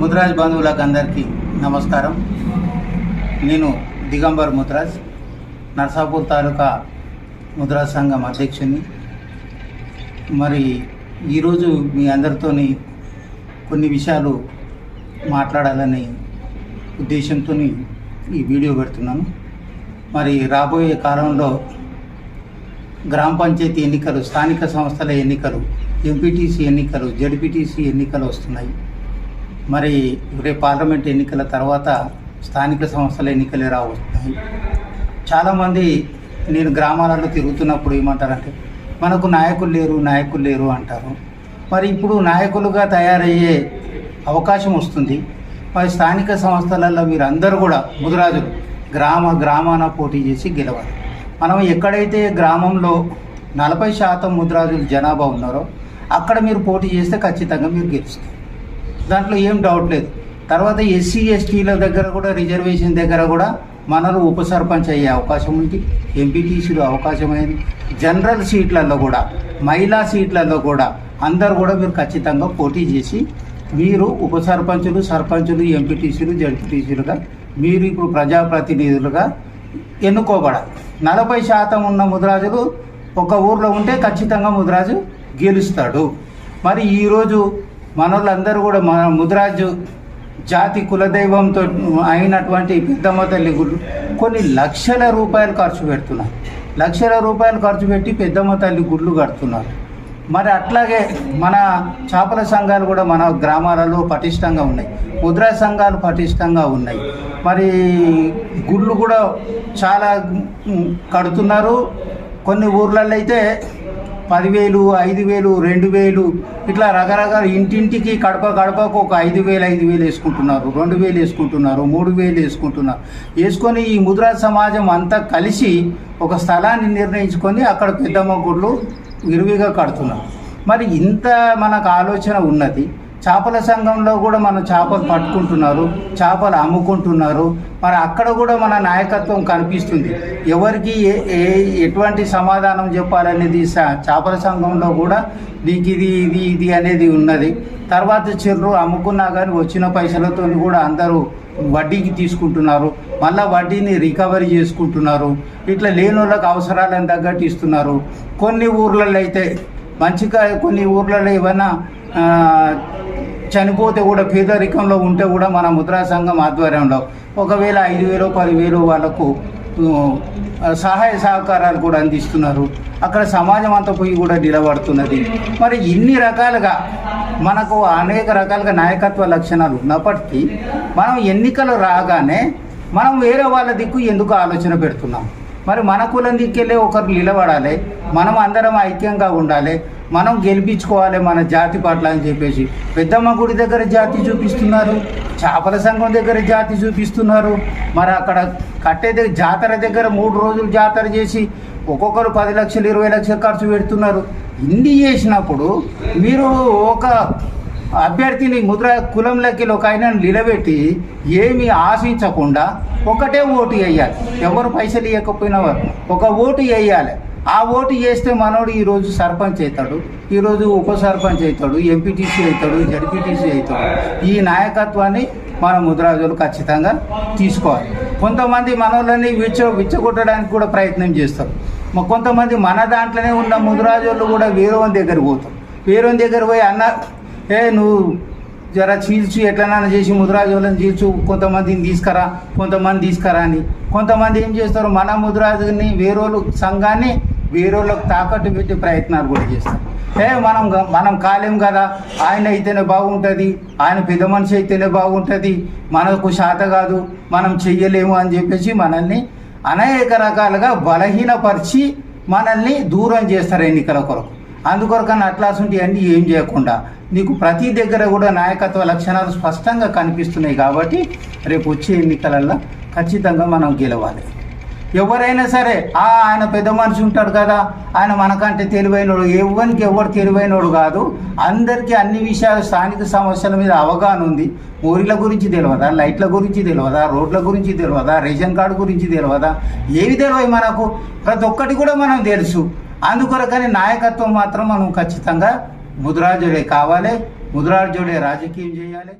ముద్రాజ్ బంధువులకు అందరికీ నమస్కారం. నేను దిగంబర్ ముద్రాజ్ నర్సాపూర్ తాలూకా ముద్రాజ్ సంఘం అధ్యక్షుని మరి ఈరోజు మీ అందరితోని కొన్ని విషయాలు మాట్లాడాలని ఉద్దేశంతో ఈ వీడియో పెడుతున్నాను. మరి రాబోయే కాలంలో గ్రామ పంచాయతీ ఎన్నికలు స్థానిక సంస్థల ఎన్నికలు ఎంపీటీసీ ఎన్నికలు జడ్పీటీసీ ఎన్నికలు వస్తున్నాయి. మరి రేపు పార్లమెంట్ ఎన్నికల తర్వాత స్థానిక సంస్థల ఎన్నికలే రావస్తున్నాయి చాలామంది నేను గ్రామాలలో తిరుగుతున్నప్పుడు ఏమంటారంటే మనకు నాయకులు లేరు నాయకులు లేరు అంటారు. మరి ఇప్పుడు నాయకులుగా తయారయ్యే అవకాశం వస్తుంది. మరి స్థానిక సంస్థలలో మీరు అందరూ కూడా ముదురాజులు గ్రామ గ్రామాన పోటీ చేసి గెలవాలి. మనం ఎక్కడైతే గ్రామంలో నలభై శాతం ముద్రాజులు జనాభా ఉన్నారో అక్కడ మీరు పోటీ చేస్తే ఖచ్చితంగా మీరు గెలుస్తారు. దాంట్లో ఏం డౌట్ లేదు. తర్వాత ఎస్సీ ఎస్టీల దగ్గర కూడా రిజర్వేషన్ దగ్గర కూడా మనలో ఉప సర్పంచ్ అయ్యే అవకాశం ఉంది. ఎంపీటీసీలు అవకాశం అయింది జనరల్ సీట్లలో కూడా మహిళా సీట్లలో కూడా అందరు కూడా మీరు ఖచ్చితంగా పోటీ చేసి మీరు ఉప సర్పంచులు సర్పంచులు ఎంపీటీసీలు జడ్పీటీసీలుగా మీరు ఇప్పుడు ప్రజాప్రతినిధులుగా ఎన్నుకోబడాలి. నలభై శాతం ఉన్న ముద్రాజులు ఒక ఊర్లో ఉంటే ఖచ్చితంగా ముద్రాజు గెలుస్తాడు. మరి ఈరోజు మనోళ్ళందరూ కూడా మన ముద్రాజు జాతి కులదైవంతో అయినటువంటి పెద్దమ్మ తల్లి గుళ్ళు కొన్ని లక్షల రూపాయలు ఖర్చు పెడుతున్నారు. లక్షల రూపాయలు ఖర్చు పెట్టి పెద్దమ్మ తల్లి గుళ్ళు కడుతున్నారు. మరి అట్లాగే మన చేపల సంఘాలు కూడా మన గ్రామాలలో పటిష్టంగా ఉన్నాయి. ముద్రా సంఘాలు పటిష్టంగా ఉన్నాయి. మరి గుళ్ళు కూడా చాలా కడుతున్నారు. కొన్ని ఊర్లలో అయితే పదివేలు ఐదు వేలు రెండు వేలు ఇట్లా రకరకాల ఇంటింటికి కడప కడపకు ఒక ఐదు వేలు ఐదు వేలు వేసుకుంటున్నారు రెండు వేలు వేసుకుంటున్నారు మూడు వేలు వేసుకుంటున్నారు. వేసుకొని ఈ ముద్రా సమాజం అంతా కలిసి ఒక స్థలాన్ని నిర్ణయించుకొని అక్కడ పెద్దమ్మ గుడ్లు విరివిగా కడుతున్నారు. మరి ఇంత మనకు ఆలోచన ఉన్నది. చేపల సంఘంలో కూడా మనం చేపలు పట్టుకుంటున్నారు చేపలు అమ్ముకుంటున్నారు. మరి అక్కడ కూడా మన నాయకత్వం కనిపిస్తుంది. ఎవరికి ఏ ఏ ఎటువంటి సమాధానం చెప్పాలనేది చేపల సంఘంలో కూడా నీకు ఇది ఇది ఇది అనేది ఉన్నది. తర్వాత చెర్రు అమ్ముకున్నా కానీ వచ్చిన పైసలతో కూడా అందరూ వడ్డీకి తీసుకుంటున్నారు. మళ్ళీ వడ్డీని రికవరీ చేసుకుంటున్నారు. ఇట్లా లేని వాళ్ళకి అవసరాలను తగ్గట్టు ఇస్తున్నారు. కొన్ని ఊర్లలో అయితే మంచిగా కొన్ని ఊర్లలో ఏమైనా చనిపోతే కూడా పేదరికంలో ఉంటే కూడా మన ముద్రా సంఘం ఆధ్వర్యంలో ఒకవేళ ఐదు వేలు పదివేలు వాళ్ళకు సహాయ సహకారాలు కూడా అందిస్తున్నారు. అక్కడ సమాజం అంతా పోయి కూడా నిలబడుతున్నది. మరి ఇన్ని రకాలుగా మనకు అనేక రకాలుగా నాయకత్వ లక్షణాలు ఉన్నప్పటికీ మనం ఎన్నికలు రాగానే మనం వేరే వాళ్ళ దిక్కు ఎందుకు ఆలోచన పెడుతున్నాం? మరి మన కులం దిక్కెళ్ళే ఒకరు నిలబడాలి. మనం అందరం ఐక్యంగా ఉండాలి. మనం గెలిపించుకోవాలి మన జాతి పట్ల అని చెప్పేసి. పెద్దమ్మ గుడి దగ్గర జాతి చూపిస్తున్నారు. చేపల సంఘం దగ్గర జాతి చూపిస్తున్నారు. మరి అక్కడ కట్టే దగ్గర జాతర దగ్గర మూడు రోజులు జాతర చేసి ఒక్కొక్కరు పది లక్షలు ఇరవై లక్షలు ఖర్చు పెడుతున్నారు. ఇన్ని చేసినప్పుడు మీరు ఒక అభ్యర్థిని ముద్ర కులంలోకి ఒక ఆయన నిలబెట్టి ఏమి ఆశించకుండా ఒకటే ఓటు వేయాలి. ఎవరు పైసలు ఇవ్వకపోయినా వారు ఒక ఓటు వేయాలి. ఆ ఓటు చేస్తే మనోడు ఈరోజు సర్పంచ్ అవుతాడు ఈరోజు ఉప సర్పంచ్ అవుతాడు ఎంపీటీసీ అవుతాడు జడ్పీటీసీ అవుతాడు. ఈ నాయకత్వాన్ని మన ముద్రాజులు ఖచ్చితంగా తీసుకోవాలి. కొంతమంది మనోళ్ళని విచ్చ విచ్చగొట్టడానికి కూడా ప్రయత్నం చేస్తారు. కొంతమంది మన దాంట్లోనే ఉన్న ముద్రాజులు కూడా వేరే దగ్గర పోతారు. వేరే దగ్గర పోయి అన్న ఏ నువ్వు జర చీల్చు ఎట్లనైనా చేసి ముద్రాజులను చీల్చు కొంతమందిని తీసుకురా కొంతమంది తీసుకురా అని. కొంతమంది ఏం చేస్తారు? మన ముద్రాజుని వేరేళ్ళు సంఘాన్ని వేరేళ్ళకి తాకట్టు పెట్టే ప్రయత్నాలు కూడా చేస్తారు. ఏ మనం మనం కాలేం కదా? ఆయన అయితేనే బాగుంటుంది. ఆయన పెద్ద మనిషి అయితేనే బాగుంటుంది. మనకు శాత కాదు. మనం చెయ్యలేము అని చెప్పేసి మనల్ని అనేక రకాలుగా బలహీనపరిచి మనల్ని దూరం చేస్తారు ఎన్నికల కొరకు. అందుకొరకని అట్లాసుంటి అన్నీ ఏం చేయకుండా నీకు ప్రతి దగ్గర కూడా నాయకత్వ లక్షణాలు స్పష్టంగా కనిపిస్తున్నాయి కాబట్టి రేపు వచ్చే ఎన్నికలల్లో ఖచ్చితంగా మనం గెలవాలి. ఎవరైనా సరే ఆ ఆయన పెద్ద మనిషి ఉంటాడు కదా ఆయన మనకంటే తెలివైనడు ఎవరికి ఎవరు తెలివైనోడు కాదు అందరికీ అన్ని విషయాలు స్థానిక సమస్యల మీద అవగాహన ఉంది. ఊరిల గురించి తెలియదా లైట్ల గురించి తెలియదా రోడ్ల గురించి తెలియదా రేషన్ కార్డు గురించి తెలియదా ఏవి తెలియదు మనకు? ప్రతి ఒక్కటి కూడా మనం తెలుసు. అందుకొరకని నాయకత్వం మాత్రం మనం ఖచ్చితంగా ముదురాజుడే కావాలి. ముదురాజుడే రాజకీయం చేయాలి.